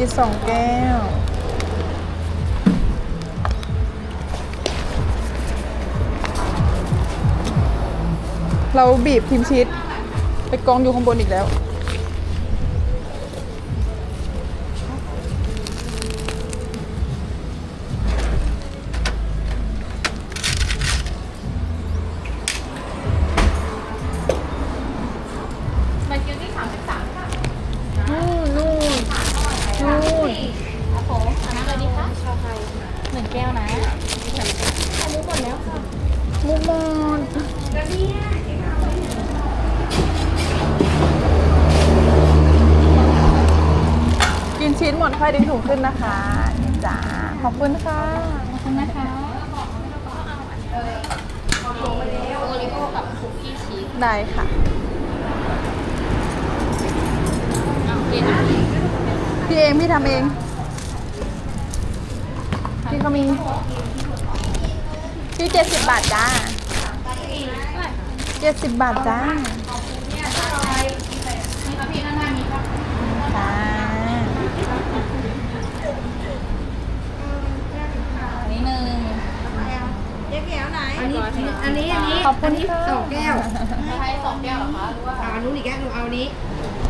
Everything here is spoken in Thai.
ชีสสองแก้ว เราบีบพิมพ์ชีสไปกองอยู่ข้างบนอีกแล้ว แก้วนะอันนี้หมดแล้วค่ะมุกมอนแล้วเนี่ยกินชีสหมดค่อยดึงถุงขึ้นนะคะนี่จ้าขอบคุณค่ะ ขอบคุณนะคะโอริโอกับคุกกี้ชีสได้ค่ะเอาโอเคนะพี่เองพี่ทำเอง พี่เขามีพี่เจ็ดสิบบาทจ้าเจ็ดสิบบาทจ้านี่ครับพี่ด้านหน้านี้ครับค่ะอันนี้หนึ่งเจ๊แก้วไหน อันนี้ อันนี้ อันนี้ขอบคุณค่ะสองแก้วใช้สองแก้วเหรอคะหรือว่าเอาอันนู้นอีกแก้วหนูเอาอันนี้อันนี้สอง